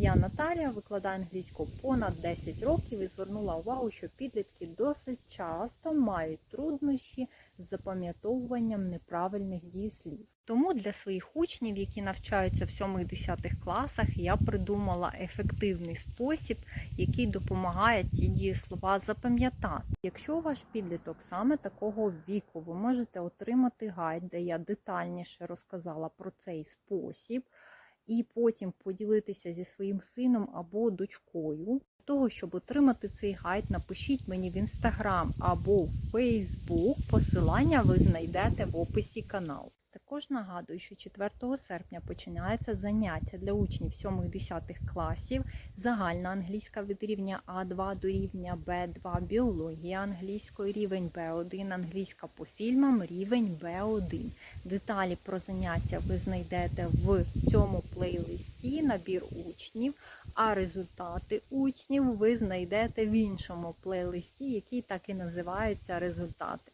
Я Наталія викладаю англійську понад 10 років і звернула увагу, що підлітки досить часто мають труднощі з запам'ятовуванням неправильних дієслів. Тому для своїх учнів, які навчаються в 7-10 класах, я придумала ефективний спосіб, який допомагає ці дієслова запам'ятати. Якщо ваш підліток саме такого віку, ви можете отримати гайд, де я детальніше розказала про цей спосіб і потім поділитися зі своїм сином або дочкою. Для того, щоб отримати цей гайд, напишіть мені в інстаграм або в Фейсбук. Посилання ви знайдете в описі каналу. Також нагадую, що 4 серпня починається заняття для учнів 7-10 класів. Загальна англійська від рівня А2 до рівня Б2, біологія англійської рівень Б1, англійська по фільмам рівень Б1. Деталі про заняття ви знайдете в цьому плейлисті набір учнів, а результати учнів ви знайдете в іншому плейлисті, який так і називається результати.